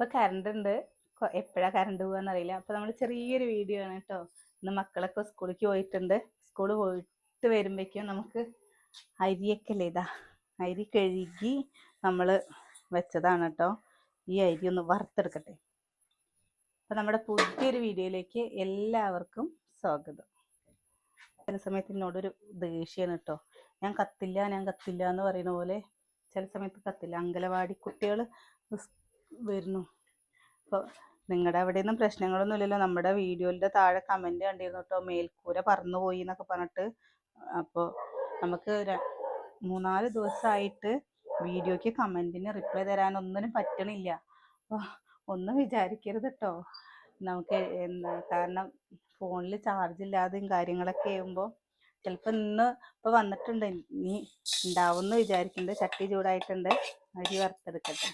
ഇപ്പൊ കറണ്ട് ഉണ്ട് എപ്പോഴാ കറണ്ട് പോവാന്ന് അറിയില്ല അപ്പൊ നമ്മൾ ചെറിയൊരു വീഡിയോ ആണ് കേട്ടോ ഇന്ന് മക്കളൊക്കെ സ്കൂളിലേക്ക് പോയിട്ടുണ്ട്. സ്കൂളിൽ പോയിട്ട് വരുമ്പോഴേക്കും നമുക്ക് അരിയൊക്കെ അല്ലേ ഇതാ. അരി കഴുകി നമ്മൾ വെച്ചതാണ് കേട്ടോ ഈ അരി ഒന്ന് വറുത്തെടുക്കട്ടെ. അപ്പൊ നമ്മുടെ പുതിയൊരു വീഡിയോയിലേക്ക് എല്ലാവർക്കും സ്വാഗതം. ചില സമയത്ത് എന്നോടൊരു ദേഷ്യമാണ് കേട്ടോ ഞാൻ കത്തില്ല ഞാൻ കത്തില്ല എന്ന് പറയുന്ന പോലെ ചില സമയത്ത് കത്തില്ല. അങ്കലവാടി കുട്ടികൾ വരുന്നു. അപ്പോൾ നിങ്ങളുടെ അവിടെയൊന്നും പ്രശ്നങ്ങളൊന്നും ഇല്ലല്ലോ. നമ്മുടെ വീഡിയോയിലെ താഴെ കമന്റ് കണ്ടിരുന്നു കേട്ടോ മേൽക്കൂര പറന്നു പോയി എന്നൊക്കെ പറഞ്ഞിട്ട്. അപ്പോൾ നമുക്ക് മൂന്നാൽ ദിവസമായിട്ട് വീഡിയോയ്ക്ക് കമന്റിന് റിപ്ലൈ തരാൻ ഒന്നിനും പറ്റണില്ല. അപ്പോൾ ഒന്നും വിചാരിക്കരുത് കേട്ടോ നമുക്ക് എന്താ കാരണം ഫോണിൽ ചാർജ് ഇല്ലാതെയും കാര്യങ്ങളൊക്കെ ആകുമ്പോൾ ചിലപ്പോൾ ഇന്ന് ഇപ്പോൾ വന്നിട്ടുണ്ട്. ഇനി ഉണ്ടാവുമെന്ന് വിചാരിക്കുന്നുണ്ട് ചട്ടി ചൂടായിട്ടുണ്ട്. അരി വറുത്തെടുക്കട്ടെ.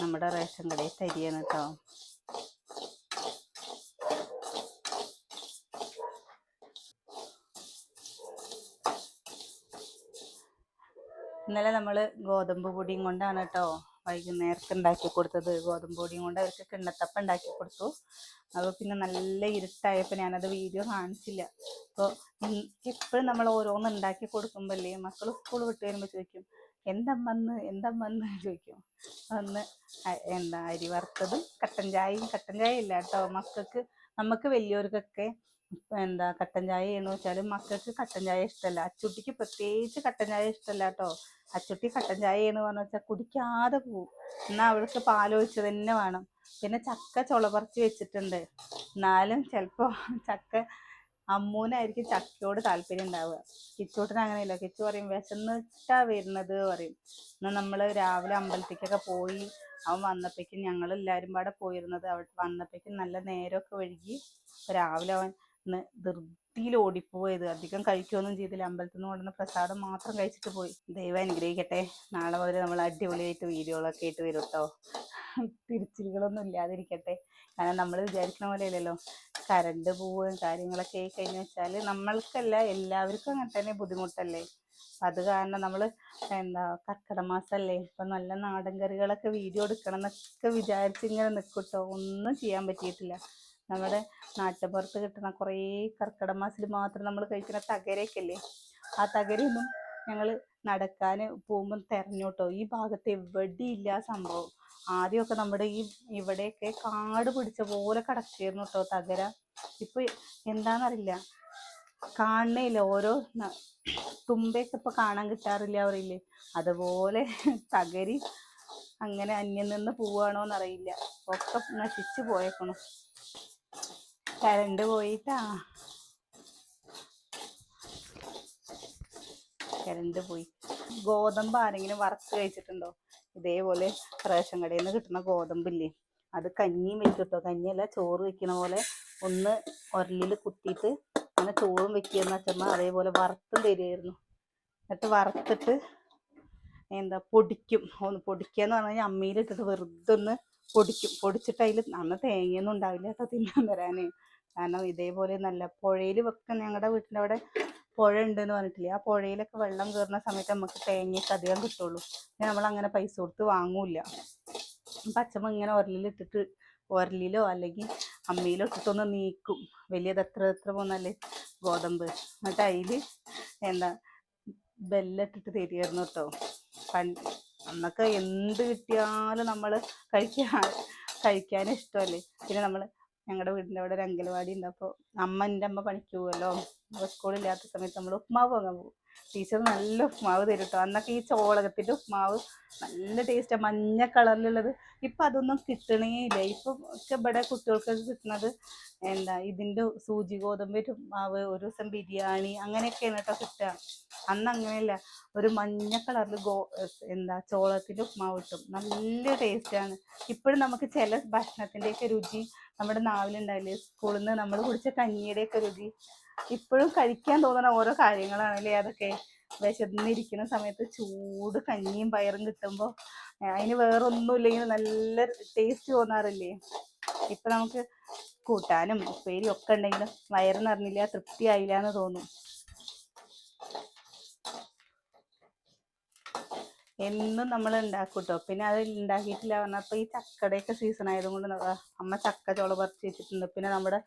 നമ്മുടെ റേഷൻ കടയിൽ തരിയാണ് കേട്ടോ. ഇന്നലെ നമ്മൾ ഗോതമ്പ് പൊടിയും കൊണ്ടാണ് കേട്ടോ വൈകുന്നേരത്ത് ഉണ്ടാക്കി കൊടുത്തത്. ഗോതമ്പ് പൊടിയും കൊണ്ട് അവർക്ക് കിണ്ണത്തപ്പം ഉണ്ടാക്കി കൊടുത്തു. അപ്പോൾ പിന്നെ നല്ല ഇരുട്ടായപ്പോൾ ഞാനത് വീഡിയോ കാണിച്ചില്ല. അപ്പോൾ എപ്പോഴും നമ്മൾ ഓരോന്ന് ഉണ്ടാക്കി കൊടുക്കുമ്പോഴല്ലേ മക്കൾ സ്കൂൾ വിട്ട് വരുമ്പോൾ ചോദിക്കും എന്തമ്മന്ന് എന്തമ്മന്ന് ചോദിക്കും. അന്ന് എന്താ അരി വറുത്തതും കട്ടൻ ചായയും. കട്ടൻ ചായ ഇല്ല കേട്ടോ. മക്കൾക്ക് നമുക്ക് വലിയവർക്കൊക്കെ എന്താ കട്ടൻ ചായ എന്ന് വെച്ചാൽ മക്കൾക്ക് കട്ടൻ ചായ ഇഷ്ടമല്ല അച്ചുട്ടിക്ക് പ്രത്യേകിച്ച് കട്ടൻ ചായ ഇഷ്ടമല്ല കേട്ടോ. അച്ചുട്ടി കട്ടൻ ചായ എന്ന് പറഞ്ഞു വെച്ചാൽ കുടിക്കാതെ പോവും. എന്നാൽ അവൾക്ക് പാലൊഴിച്ച് തന്നെ വേണം. പിന്നെ ചക്ക ചുളപറിച്ച് വെച്ചിട്ടുണ്ട്. എന്നാലും ചിലപ്പോൾ ചക്ക അമ്മൂനായിരിക്കും ചക്കയോട് താല്പര്യം ഉണ്ടാവുക. കിച്ചൂട്ടിന് അങ്ങനെയല്ല. കിച്ചു പറയും വിശന്നിട്ടാ വരുന്നത് പറയും. എന്നാൽ നമ്മൾ രാവിലെ അമ്പലത്തേക്കൊക്കെ പോയി അവൻ വന്നപ്പോഴേക്കും ഞങ്ങൾ എല്ലാവരും പാടെ പോയിരുന്നത്. അവിടെ വന്നപ്പോഴേക്കും നല്ല നേരമൊക്കെ ഒഴുകി രാവിലെ അവൻ ധൃതിയിൽ ഓടിപ്പോയത്. അധികം കഴിക്കുകയൊന്നും ചെയ്തില്ല. അമ്പലത്തിൽ നിന്ന് കൊണ്ടുവന്ന പ്രസാദം മാത്രം കഴിച്ചിട്ട് പോയി. ദൈവം അനുഗ്രഹിക്കട്ടെ. നാളെ മുതൽ നമ്മൾ അടിപൊളിയായിട്ട് വീഡിയോകളൊക്കെ ആയിട്ട് വരും കേട്ടോ തിരിച്ചിലുകളൊന്നും ഇല്ലാതിരിക്കട്ടെ. കാരണം നമ്മൾ വിചാരിക്കുന്ന പോലെ അല്ലല്ലോ. കരണ്ട് പോവുകയും കാര്യങ്ങളൊക്കെ ആയി കഴിഞ്ഞു വെച്ചാൽ നമ്മൾക്കല്ല എല്ലാവർക്കും അങ്ങനെ തന്നെ ബുദ്ധിമുട്ടല്ലേ. അത് കാരണം നമ്മൾ എന്താ കർക്കിടക മാസമല്ലേ ഇപ്പൊ നല്ല നാടൻ കറികളൊക്കെ വീഡിയോ എടുക്കണം എന്നൊക്കെ വിചാരിച്ച് ഇങ്ങനെ നിൽക്കട്ടോ ഒന്നും ചെയ്യാൻ പറ്റിയിട്ടില്ല. നമ്മുടെ നാട്ടുപുറത്ത് കിട്ടുന്ന കുറേ കർക്കിട മാത്രം നമ്മൾ കഴിക്കുന്ന തകരയൊക്കെ ആ തകരയൊന്നും ഞങ്ങൾ നടക്കാൻ പോകുമ്പോൾ തെരഞ്ഞു കേട്ടോ. ഈ ഭാഗത്ത് എവിടെയില്ല സംഭവം. ആദ്യമൊക്കെ നമ്മുടെ ഈ ഇവിടെയൊക്കെ കാട് പിടിച്ച പോലെ കിടക്കായിരുന്നു കേട്ടോ തകര ഇപ്പൊ എന്താന്നറിയില്ല. കാണണേയില്ല ഓരോ തുമ്പയൊക്കെ ഇപ്പൊ കാണാൻ കിട്ടാറില്ല അവരില്ലേ. അതുപോലെ തകരി അങ്ങനെ അന്യം നിന്ന് പോവാണോ അറിയില്ല ഒക്കെ നശിച്ചു പോയേക്കണം. കരണ്ട് പോയിട്ടാ. കരണ്ട് പോയി. ഗോതമ്പ് ആരെങ്കിലും വറുത്ത് കഴിച്ചിട്ടുണ്ടോ? ഇതേപോലെ റേഷൻ കടയിൽ നിന്ന് കിട്ടുന്ന ഗോതമ്പില്ലേ? അത് കഞ്ഞിയും വെക്കും കേട്ടോ കഞ്ഞിയല്ല ചോറ് വെക്കുന്ന പോലെ ഒന്ന് ഉരലിൽ കുത്തിയിട്ട് അങ്ങനെ ചോറും വെക്കുന്ന അച്ഛമ്മ അതേപോലെ വറുത്തും തരുമായിരുന്നു എന്നിട്ട് വറുത്തിട്ട് എന്താ പൊടിക്കും. ഒന്ന് പൊടിക്കുക എന്ന് പറഞ്ഞു കഴിഞ്ഞാൽ അമ്മയിലിട്ടിട്ട് വെറുതെ ഒന്ന് പൊടിക്കും. പൊടിച്ചിട്ട് അതിൽ അന്ന് തേങ്ങയൊന്നും ഉണ്ടാവില്ല കേട്ടോ തിന്നാൻ തരാനേ കാരണം ഇതേപോലെ നല്ല പുഴയിൽ വെക്കുന്ന ഞങ്ങളുടെ വീട്ടിന്റെ അവിടെ പുഴ ഉണ്ടെന്ന് പറഞ്ഞിട്ടില്ലേ? ആ പുഴയിലൊക്കെ വെള്ളം കയറുന്ന സമയത്ത് നമുക്ക് തേങ്ങയൊക്കെ അധികം കിട്ടുള്ളൂ. പിന്നെ നമ്മൾ അങ്ങനെ പൈസ കൊടുത്ത് വാങ്ങൂല പച്ചമ്മ ഇങ്ങനെ ഉരലിലിട്ടിട്ട് ഉരലിലോ അല്ലെങ്കിൽ അമ്മിയിലോ ഇട്ടിട്ടൊന്ന് നീക്കും. വലിയത് എത്ര എത്ര പോന്നല്ലേ? ഗോതമ്പ്. എന്നിട്ട് അതിൽ എന്താ ബെല്ലിട്ടിട്ട് തരികയായിരുന്നു കേട്ടോ. പണ്ട് അന്നൊക്കെ എന്ത് കിട്ടിയാലും നമ്മൾ കഴിക്കാൻ കഴിക്കാൻ ഇഷ്ടമല്ലേ? പിന്നെ നമ്മൾ ഞങ്ങളുടെ വീടിന്റെ അവിടെ ഒരു അങ്കലവാടി ഉണ്ട്. അപ്പോൾ അമ്മ എന്റെ അമ്മ പണിക്ക് പോകുമല്ലോ അപ്പോൾ സ്കൂളില്ലാത്ത സമയത്ത് നമ്മൾ ഉപ്മാവ് വാങ്ങാൻ പോകും ടീച്ചർ നല്ല ഉപ്മാവ് തരും കേട്ടോ അന്നൊക്കെ ഈ ചോളകത്തിന്റെ ഉപ്മാവ് നല്ല ടേസ്റ്റാണ് മഞ്ഞ കളറിലുള്ളത് ഇപ്പം അതൊന്നും കിട്ടണേ ഇല്ല. ഇപ്പം ഒക്കെ ഇവിടെ കുട്ടികൾക്ക് കിട്ടുന്നത് എന്താ ഇതിന്റെ സൂചി ഗോതമ്പ് ഉപ്മാവ് ഒരു ദിവസം ബിരിയാണി അങ്ങനെയൊക്കെയാണ് കേട്ടോ കിട്ടുക. അന്ന് അങ്ങനെയല്ല ഒരു മഞ്ഞ കളറിൽ ഗോ എന്താ ചോളത്തിന്റെ ഉപ്മാവ് കിട്ടും. നല്ല ടേസ്റ്റാണ് ഇപ്പോഴും നമുക്ക് ചില ഭക്ഷണത്തിന്റെയൊക്കെ രുചി നമ്മുടെ നാവിലുണ്ടാവില്ലേ? സ്കൂളിൽ നിന്ന് നമ്മൾ കുടിച്ച കഞ്ഞിയുടെയൊക്കെ രുചി ഇപ്പോഴും കഴിക്കാൻ തോന്നുന്ന ഓരോ കാര്യങ്ങളാണല്ലേ? അതൊക്കെ വിശന്നിരിക്കുന്ന സമയത്ത് ചൂട് കഞ്ഞിയും പയറും കിട്ടുമ്പോൾ അതിന് വേറെ ഒന്നുമില്ലെങ്കിൽ നല്ല ടേസ്റ്റ് തോന്നാറില്ലേ? ഇപ്പൊ നമുക്ക് കൂട്ടാനും ഉപ്പേരിയും ഒക്കെ ഉണ്ടെങ്കിലും വയറ് നിറഞ്ഞില്ല തൃപ്തിയായില്ല എന്ന് തോന്നും. എന്നും നമ്മൾ ഉണ്ടാക്കും കേട്ടോ പിന്നെ അത് ഉണ്ടാക്കിയിട്ടില്ല പറഞ്ഞപ്പോൾ ഈ ചക്കടയൊക്കെ സീസൺ ആയതുകൊണ്ട് അമ്മ ചക്ക ചോള പറിച്ച് വെച്ചിട്ടുണ്ട്. പിന്നെ നമ്മുടെ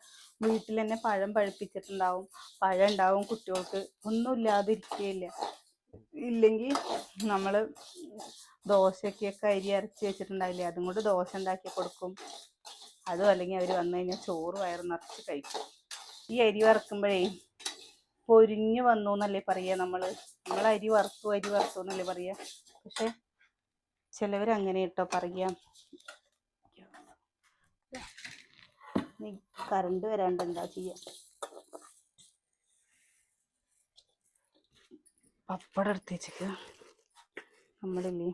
വീട്ടിൽ തന്നെ പഴം പഴുപ്പിച്ചിട്ടുണ്ടാവും. പഴം ഉണ്ടാവും കുട്ടികൾക്ക്. ഒന്നും ഇല്ലാതിരിക്കുകയില്ല ഇല്ലെങ്കിൽ നമ്മൾ ദോശയ്ക്കൊക്കെ അരി അരച്ച് വെച്ചിട്ടുണ്ടാവില്ലേ അതും കൊണ്ട് ദോശ ഉണ്ടാക്കി കൊടുക്കും. അതും അല്ലെങ്കിൽ അവർ വന്നു കഴിഞ്ഞാൽ ചോറ് വയറ് നിറച്ച് കഴിക്കും. ഈ അരി വറക്കുമ്പോഴേ പൊരിഞ്ഞു വന്നു എന്നല്ലേ പറയുക നമ്മൾ നമ്മൾ അരി വറുത്തു അരി വറുത്തു എന്നല്ലേ പറയുക പക്ഷെ ചിലവർ അങ്ങനെ കേട്ടോ പറയാം കറണ്ട് വരാണ്ട് എന്താ ചെയ്യാം? പപ്പടം എടുത്ത് വെച്ചേക്ക്. നമ്മളില്ലേ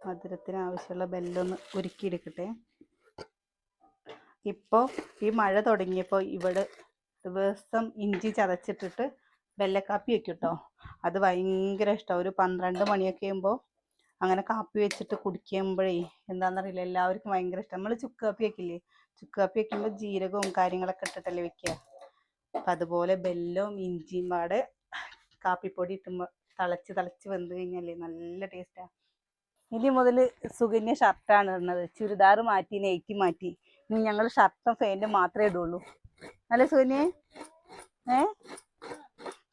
മധുരത്തിന് ആവശ്യമുള്ള ബെല്ലൊന്ന് ഉരുക്കിയെടുക്കട്ടെ ഇപ്പോൾ ഈ മഴ തുടങ്ങിയപ്പോൾ ഇവിടെ ദിവസം ഇഞ്ചി ചതച്ചിട്ടിട്ട് വെള്ളക്കാപ്പി വെക്കും കേട്ടോ അത് ഭയങ്കര ഇഷ്ടമാണ് ഒരു പന്ത്രണ്ട് മണിയൊക്കെ ആകുമ്പോൾ അങ്ങനെ കാപ്പി വെച്ചിട്ട് കുടിക്കുമ്പോഴേ എന്താണെന്നറിയില്ല എല്ലാവർക്കും ഭയങ്കര ഇഷ്ടം. നമ്മൾ ചുക്ക് കാപ്പി വെക്കില്ലേ? ചുക്ക് കാപ്പി വെക്കുമ്പോൾ ജീരകവും കാര്യങ്ങളൊക്കെ ഇട്ടിട്ടല്ലേ വെക്കുക അപ്പം അതുപോലെ ബെല്ലവും ഇഞ്ചിയും പാടെ കാപ്പിപ്പൊടി ഇട്ടുമ്പോൾ തിളച്ച് തിളച്ച് വെന്ത് കഴിഞ്ഞാലേ നല്ല ടേസ്റ്റാണ് ഇനി മുതൽ സുകന്യ ഷർട്ടാണ് ഇടുന്നത്. ചുരിദാർ മാറ്റി നെയ്റ്റി മാറ്റി. ഇനി ഞങ്ങൾ ഷർട്ടും ഫാന്റും മാത്രമേ ഇടുള്ളൂ. അല്ലേ സുകന്യ? ഏ?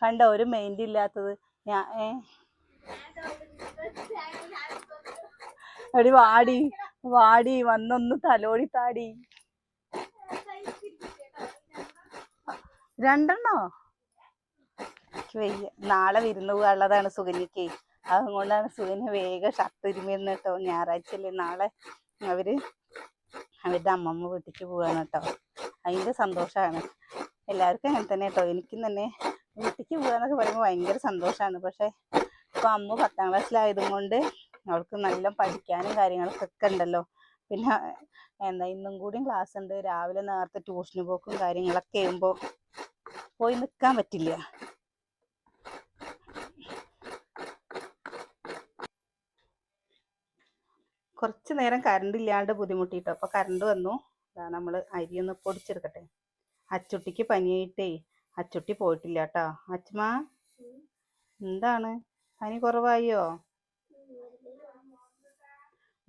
കണ്ട? ഒരു മെയിന്റ് ഇല്ലാത്തത്. ഞാൻ ഏ? എടി വാടി വാടി വന്നൊന്ന് തലോടി താടി. രണ്ടെണ്ണോ? നാളെ വിരുന്ന് പോകാനുള്ളതാണ് സുകന്യക്ക്. അതുകൊണ്ടാണ് സുകന്യ വേഗം ഷർട്ട് ഇരുമിരുന്ന് കേട്ടോ ഞായറാഴ്ച അല്ലേ നാളെ. അവർ അവരുടെ അമ്മമ്മ വീട്ടിലേക്ക് പോവാണ് കേട്ടോ. അതിന്റെ സന്തോഷമാണ് എല്ലാവർക്കും അങ്ങനെ തന്നെ കേട്ടോ. എനിക്കും തന്നെ വീട്ടിലേക്ക് പോകാന്നൊക്കെ പറയുമ്പോൾ ഭയങ്കര സന്തോഷമാണ് പക്ഷെ ഇപ്പൊ അമ്മ പത്താം ക്ലാസ്സിലായതും കൊണ്ട് അവൾക്ക് നല്ല പഠിക്കാനും കാര്യങ്ങളൊക്കെ ഒക്കെ ഉണ്ടല്ലോ. പിന്നെ എന്താ ഇന്നും കൂടിയും ക്ലാസ് ഉണ്ട്. രാവിലെ നേരത്തെ ട്യൂഷന് പോക്കും കാര്യങ്ങളൊക്കെ ആകുമ്പോൾ പോയി നിൽക്കാൻ പറ്റില്ല. കുറച്ച് നേരം കറണ്ട് ഇല്ലാണ്ട് ബുദ്ധിമുട്ടിട്ടോ. അപ്പൊ കറണ്ട് വന്നു. നമ്മൾ അരി ഒന്ന് പൊടിച്ചെടുക്കട്ടെ. അച്ചുട്ടിക്ക് പനിയായിട്ടേ അച്ചുട്ടി പോയിട്ടില്ല കേട്ടോ. അച്ഛമ്മ എന്താണ്? പനി കുറവായോ?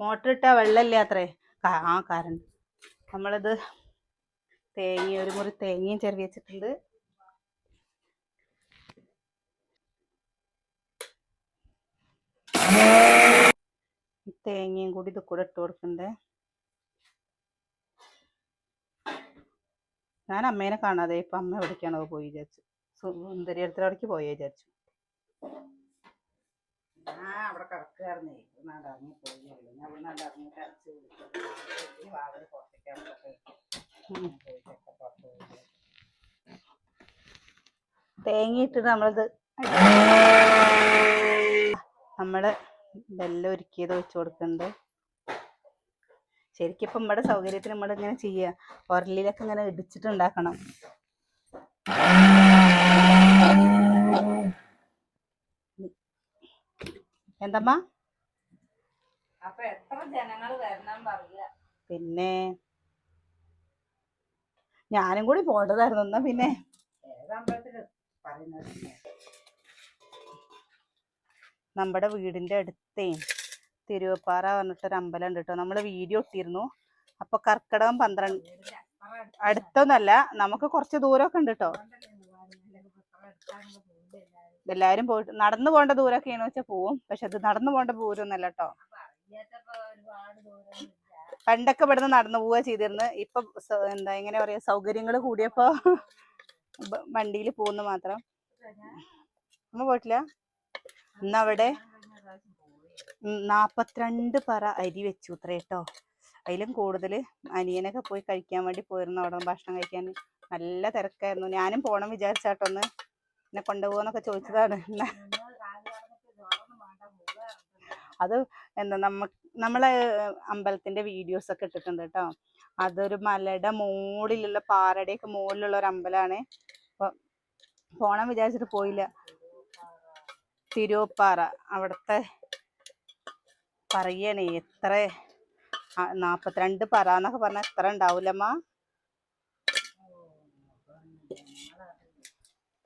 മോട്ടർ ഇട്ടാ വെള്ളമില്ല അത്രേ ആ കറണ്ട് നമ്മളിത് തേങ്ങ ഒരു മുറി തേങ്ങയും ചെറിയ വെച്ചിട്ടുണ്ട്. തേങ്ങയും കൂടി ഇത് കൂടെ ഇട്ട് കൊടുക്കണ്ടേ? ഞാൻ അമ്മേനെ കാണാതെ ഇപ്പൊ അമ്മ എവിടേക്കാണോ പോയി വിചാരിച്ചു. സുന്ദരി അടുത്തേക്ക് പോയി വിചാരിച്ചു. ഞാൻ അവിടെ കിടക്കുകയായിരുന്നേ. ഇവിടുന്നാണ്ട് ഇറങ്ങി പോയുള്ളൂ ഞാൻ ഇവിടുന്നാണ്ട് ഇറങ്ങി കരച്ച് വിളിച്ചു വാതിൽ പുറത്തേക്ക് തേങ്ങ ഇട്ടിട്ട് നമ്മളിത് നമ്മൾ ബെല്ല ഒരുക്കിയത് വെച്ച് കൊടുക്കുന്നുണ്ട് ശരിക്കും ഇപ്പം നമ്മുടെ സൗകര്യത്തിന് നമ്മൾ ഇങ്ങനെ ചെയ്യുക ഉരലിലൊക്കെ ഇങ്ങനെ ഇടിച്ചിട്ടുണ്ടാക്കണം. എന്തമ്മ? അപ്പൊ എത്ര ജനങ്ങൾ വരണം പറയാ. പിന്നെ ഞാനും കൂടി പോണ്ടതായിരുന്നു എന്നാ പിന്നെ. നമ്മുടെ വീടിന്റെ അടുത്തേ തിരുവപ്പാറ പറഞ്ഞിട്ടൊരു അമ്പലം ഉണ്ട് കേട്ടോ. നമ്മൾ വീഡിയോ ഇട്ടിരുന്നു. അപ്പൊ കർക്കിടകം പന്ത്രണ്ട് അടുത്തൊന്നല്ല നമുക്ക് കുറച്ച് ദൂരമൊക്കെ ഉണ്ട് കേട്ടോ. എല്ലാരും. പോയിട്ട് നടന്നു പോകേണ്ട ദൂരമൊക്കെയാണെന്ന് വെച്ചാൽ പോവും. പക്ഷെ അത് നടന്നു പോകേണ്ട ദൂരമൊന്നല്ല കേട്ടോ. പണ്ടൊക്കെ ഇവിടുന്ന് നടന്നു പോവുക ചെയ്തിരുന്നു. ഇപ്പൊ എന്താ എങ്ങനെ പറയാ സൗകര്യങ്ങൾ കൂടിയപ്പോ വണ്ടിയിൽ പോകുന്നു മാത്രം. അമ്മ പോയിട്ടില്ല? ഇന്ന് അവിടെ നാപ്പത്തിരണ്ട് പറ അരി വെച്ചു ഇത്ര കേട്ടോ അതിലും കൂടുതൽ അനിയനൊക്കെ പോയി കഴിക്കാൻ വേണ്ടി പോയിരുന്നു. അവിടെ ഭക്ഷണം കഴിക്കാൻ നല്ല തിരക്കായിരുന്നു. ഞാനും പോണം വിചാരിച്ചാട്ടോ ഒന്ന് എന്നെ കൊണ്ടുപോകുന്നൊക്കെ ചോദിച്ചതാണ്. അത് എന്താ നമ്മ നമ്മളെ അമ്പലത്തിന്റെ വീഡിയോസ് ഒക്കെ ഇട്ടിട്ടുണ്ട് കേട്ടോ അതൊരു മലയുടെ മുകളിലുള്ള പാറയുടെയൊക്കെ മുകളിലുള്ള ഒരു അമ്പലമാണ് അപ്പൊ പോണം വിചാരിച്ചിട്ട് പോയില്ല. തിരുവപ്പാറ അവിടത്തെ പറയണേ എത്ര നാപ്പത്തിരണ്ട് പറ എന്നൊക്കെ പറഞ്ഞാൽ എത്ര ഉണ്ടാവൂലമ്മ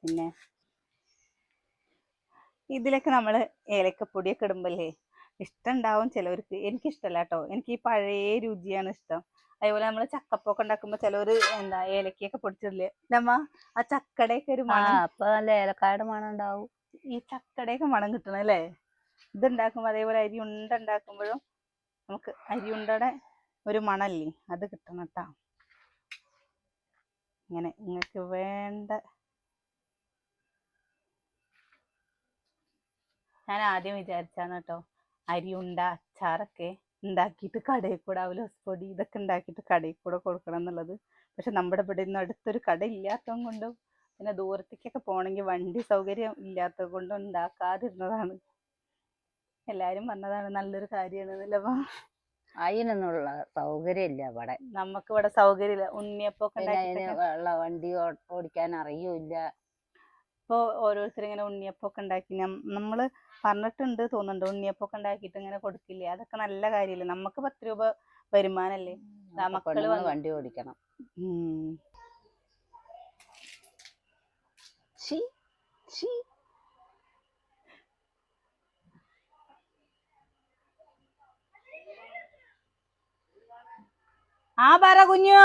പിന്നെ ഇതിലൊക്കെ നമ്മൾ ഏലക്കപ്പൊടിയൊക്കെ ഇടുമ്പല്ലേ? ഇഷ്ടമുണ്ടാവും ചിലവർക്ക് എനിക്കിഷ്ടമല്ല കേട്ടോ എനിക്ക് ഈ പഴയ രുചിയാണ് ഇഷ്ടം. അതേപോലെ നമ്മൾ ചക്കപ്പൊക്കെ ഉണ്ടാക്കുമ്പോൾ ചിലവർ എന്താ ഏലക്കയൊക്കെ പൊടിച്ചിട്ടില്ലേ നമ്മ ആ ചക്കടയൊക്കെ ഒരു മണം അപ്പൊ നല്ല ഏലക്കായുടെ മണം ഉണ്ടാവും. ഈ ചക്കടയൊക്കെ മണം കിട്ടണം അല്ലേ? ഇതുണ്ടാക്കുമ്പോ അതേപോലെ അരി ഉണ്ട ഉണ്ടാക്കുമ്പോഴും നമുക്ക് അരി ഉണ്ടയുടെ ഒരു മണല്ലേ? അത് കിട്ടണം കേട്ടോ ഇങ്ങനെ നിങ്ങൾക്ക് വേണ്ട. ഞാൻ ആദ്യം വിചാരിച്ചാണ് കേട്ടോ അരി ഉണ്ട അച്ചാറൊക്കെ ഉണ്ടാക്കിയിട്ട് കടയിൽ കൂടെ അവലോസ് പൊടി ഇതൊക്കെ ഉണ്ടാക്കിയിട്ട് കടയിൽ കൂടെ കൊടുക്കണം എന്നുള്ളത്. പക്ഷെ നമ്മുടെ ഇവിടെ ഒന്നും അടുത്തൊരു കട ഇല്ലാത്തത് കൊണ്ടും പിന്നെ ദൂരത്തേക്കൊക്കെ പോകണമെങ്കിൽ വണ്ടി സൗകര്യം ഇല്ലാത്തത് കൊണ്ടും ഉണ്ടാക്കാതിരുന്നതാണ്. എല്ലാരും പറഞ്ഞതാണ് നല്ലൊരു കാര്യമാണ് അതിനൊന്നുള്ള സൗകര്യമില്ല ഇവിടെ. നമുക്ക് ഇവിടെ സൗകര്യമില്ല ഉണ്ണിയപ്പൊക്കെ വണ്ടി ഓടിക്കാൻ അറിയൂല്ല ഇപ്പോൾ ഓരോരുത്തർ ഇങ്ങനെ ഉണ്ണിയപ്പൊക്കെ ഉണ്ടാക്കി നമ്മൾ നമ്മൾ പറഞ്ഞിട്ടുണ്ട് തോന്നുന്നുണ്ട് ഉണ്ണിയപ്പൊക്കെ ഉണ്ടാക്കിയിട്ട് ഇങ്ങനെ കൊടുക്കില്ലേ? അതൊക്കെ നല്ല കാര്യമല്ലേ നമുക്ക് പത്ത് രൂപ വരുമാനല്ലേ? മക്കൾ വണ്ടി ഓടിക്കണം. ആ പറ കുഞ്ഞു.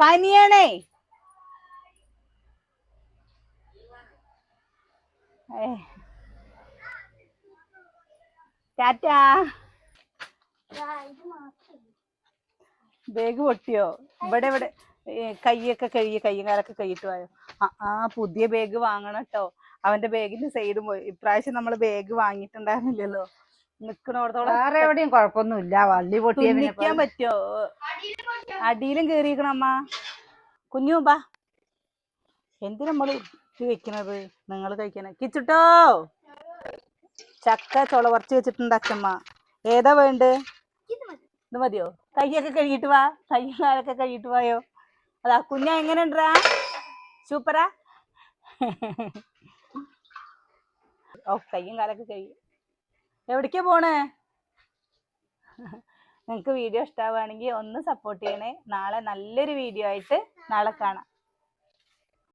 പനിയാണേ ഏ. ടാറ്റാ. ബാഗ് പൊട്ടിയോ? ഇവിടെ ഇവിടെ. കയ്യൊക്കെ കൈയൊക്കെ കഴുകി കയ്യും കാലൊക്കെ കൈയിട്ട് പോയോ ആ പുതിയ ബാഗ് വാങ്ങണം കേട്ടോ അവന്റെ ബാഗിന്റെ സൈഡും പോയി. ഇപ്രാവശ്യം നമ്മൾ ബാഗ് വാങ്ങിയിട്ടുണ്ടായിരുന്നില്ലല്ലോ. നിക്കണോടത്തോളം വേറെ എവിടെയും കുഴപ്പമൊന്നുമില്ല. വള്ളി പൊട്ടിയ നിക്കാൻ തുന്നിക്കാൻ പറ്റോ അടിയിലും കേറിയിരിക്കണം അമ്മ. കുഞ്ഞു ബാ. എന്തിനാ നമ്മൾ ഇത് വെക്കണത്. നിങ്ങൾ കഴിക്കണേ. കിച്ചിട്ടോ? ചക്ക ചുള കുറച്ച് വെച്ചിട്ടുണ്ട് അച്ഛമ്മ ഏതാ വേണ്ട? ഇത് മതിയോ? കൈയൊക്കെ കഴുകിട്ട് വാ. കൈയും കാലൊക്കെ കഴുകിട്ട് വായോ? അതാ കുഞ്ഞ എങ്ങനെ ഉണ്ടാ സൂപ്പറാ? ഓ കയ്യും കാലൊക്കെ കഴുകി. എവിടേക്കാ പോണേ? നിങ്ങൾക്ക് വീഡിയോ ഇഷ്ടമാവുകയാണെങ്കിൽ ഒന്ന് സപ്പോർട്ട് ചെയ്യണേ. നാളെ നല്ലൊരു വീഡിയോ ആയിട്ട് നാളെ കാണാം.